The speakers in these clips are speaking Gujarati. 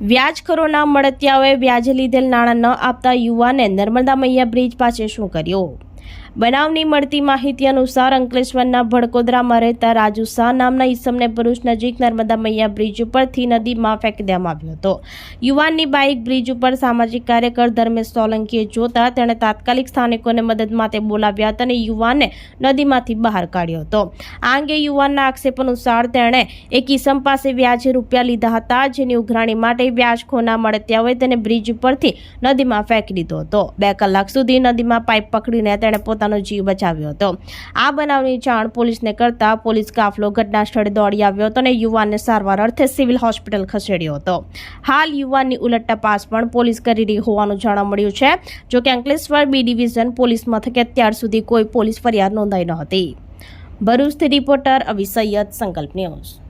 વ્યાજખોરોના મળતિયાઓએ વ્યાજે લીધેલ નાણાં ન આપતા યુવાને નર્મદા મૈયા બ્રિજ પાસે શું કર્યું? બનાવની મળતી માહિતી અનુસાર અંકલેશ્વરના ભડકોદરામાં રહેતા રાજુ શાહ નામના ઈસમને ભરૂચ નજીક નર્મદા મૈયા બ્રિજ ઉપરથી નદીમાં ફેંકી દેવામાં આવ્યો હતો. યુવાનની બાઇક બ્રિજ ઉપર સામાજિક કાર્યકર ધર્મેશ સોલંકીએ જોતા તેણે તાત્કાલિક સ્થાનિકોને મદદ માટે બોલાવ્યા હતા અને યુવાનને નદીમાંથી બહાર કાઢ્યો હતો. આ અંગે યુવાનના આક્ષેપ અનુસાર તેણે એક ઈસમ પાસે વ્યાજે રૂપિયા લીધા હતા, જેની ઉઘરાણી માટે વ્યાજખોના હોય તેને બ્રિજ ઉપરથી નદીમાં ફેંકી દીધો હતો. બે કલાક સુધી નદીમાં પાઇપ પકડીને તેણે પોતાનો જીવ બચાવ્યો હતો. આ બનાવની જાણ પોલીસને કરતા પોલીસ કાફલો ઘટના સ્થળે દોડી આવ્યો હતો અને યુવાનને સારવાર અર્થે સિવિલ હોસ્પિટલ ખસેડ્યો હતો. હાલ યુવાનની ઉલટ તપાસ પણ પોલીસ કરી રહી હોવાનું જાણવા મળ્યું છે. જો કે અંકલેશ્વર બી ડિવિઝન પોલીસ મથકે અત્યાર સુધી કોઈ પોલીસ ફરિયાદ નોંધાઈ ન હતી. ભરૂચથી રિપોર્ટર અવિ સૈયદ સંકલ્પ ન્યૂઝ.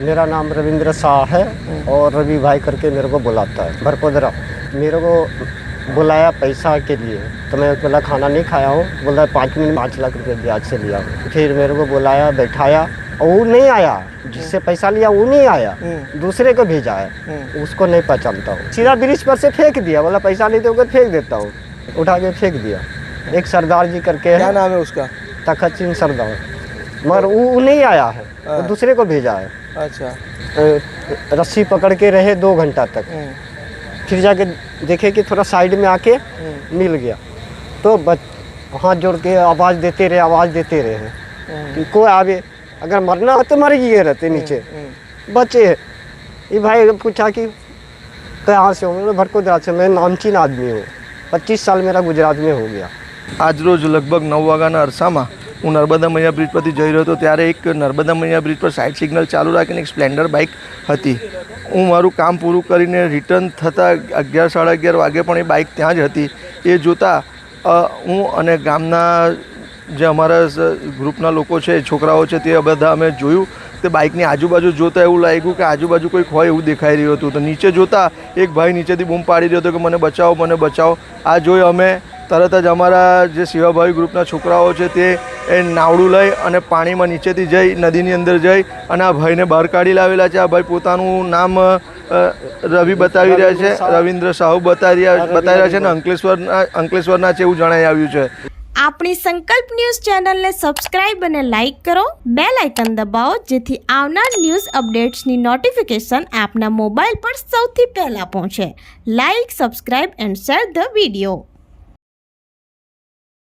मेरा नाम रविंद्र शाह है और रवि भाई करके मेरे को बुलाता है भरपोदरा। मेरे को बुलाया पैसा के लिए तो मैं बोला खाना नहीं खाया हूँ। बोला पाँच मिनट पाँच लाख रुपये ब्याज से लिया फिर मेरे को बुलाया बैठाया और वो नहीं आया। जिससे पैसा लिया वो नहीं आया। दूसरे को भेजा है। उसको नहीं पहचानता हूँ। सीधा ब्रिज पर से फेंक दिया। बोला पैसा नहीं दोगे फेंक देता हूँ। उठा के फेंक दिया। एक सरदार जी करके क्या नाम है उसका? तखत सिंह सरदार। मगर वो वो नहीं आया है वो हाँ। दूसरे को भेजा है अच्छा अ, रस्सी पकड़ के रहे दो घंटा तक हम्म, फिर जाके देखे कि थोड़ा साइड में आके हम्म, मिल गया तो बच हाथ जोड़ के आवाज़ देते रहे आवाज़ देते रहे हम्म, कि कोई आवे अगर मरना हो तो मर गए रहते नीचे हम्म, बचे ये भाई ने पूछा कि कहाँ से हो मैं भरकोदरा से मैं नामचीन आदमी हूँ पच्चीस साल मेरा गुजरात में हो गया આજરોજ લગભગ નવ વાગ્યાના અરસામાં હું નર્મદા મૈયા બ્રિજ પરથી જઈ રહ્યો હતો, ત્યારે એક નર્મદા મૈયા બ્રિજ પર સાઇડ સિગ્નલ ચાલુ રાખીને એક સ્પ્લેન્ડર બાઇક હતી. હું મારું કામ પૂરું કરીને રિટર્ન થતાં અગિયાર, સાડા અગિયાર વાગે પણ એ બાઇક ત્યાં જ હતી. એ જોતાં હું અને ગામના જે અમારા ગ્રુપના લોકો છે, છોકરાઓ છે, તે બધા અમે જોયું. તે બાઇકની આજુબાજુ જોતાં એવું લાગ્યું કે આજુબાજુ કોઈક હોય એવું દેખાઈ રહ્યું હતું. તો નીચે જોતાં, એક ભાઈ નીચેથી બૂમ પાડી રહ્યો હતો કે, મને બચાવો મને બચાવો. આ જોઈ અમે તરત જ અમારા જે સેવાભાવી ગ્રુપના છોકરાઓ છે તે એ નાવડું લઈ અને પાણીમાં નીચેથી જઈ નદીની અંદર જઈ અને આ ભાઈને બહાર કાઢી લાવેલા છે. આ ભાઈ પોતાનું નામ રવિ બતાવી રહ્યા છે. રવિન્દ્ર સાહુ. બતાવી રહ્યા બતાવી રહ્યા છે અને અંકલેશ્વરના અંકલેશ્વરના છે એવું જણાઈ આવ્યું છે. આપણી સંકલ્પ ન્યૂઝ ચેનલને સબસ્ક્રાઇબ અને લાઇક કરો. બે લાઇકન દબાવો જેથી આવનાર ન્યૂઝ અપડેટ્સની નોટિફિકેશન આપના મોબાઈલ પર સૌથી પહેલાં પહોંચે. Like subscribe and share the video.